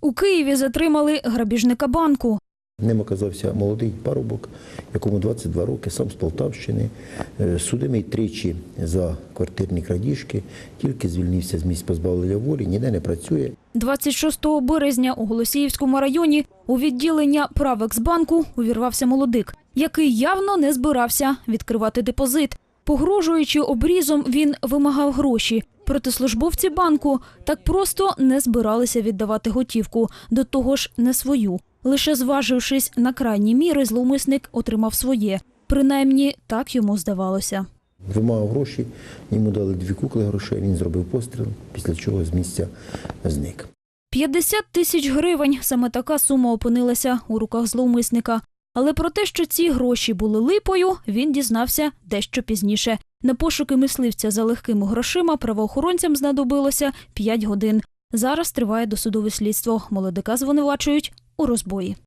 У Києві затримали грабіжника банку. Ним оказався молодий парубок, якому 22 роки, сам з Полтавщини, е, судимий тричі за квартирні крадіжки, тільки звільнився з місць позбавлення волі, ніде не працює. 26 березня у Голосіївському районі у відділення Правексбанку увірвався молодик, який явно не збирався відкривати депозит. Погрожуючи обрізом, він вимагав гроші. Проте службовці банку так просто не збиралися віддавати готівку, до того ж не свою. Лише зважившись на крайні міри, зловмисник отримав своє. Принаймні так йому здавалося. Вимагав гроші, йому дали дві кукли грошей, він зробив постріл, після чого з місця зник. 50 тисяч гривень саме така сума опинилася у руках зловмисника. Але про те, що ці гроші були липою, він дізнався дещо пізніше. На пошуки мисливця за легкими грошима правоохоронцям знадобилося 5 годин. Зараз триває досудове слідство. Молодика звинувачують у розбої.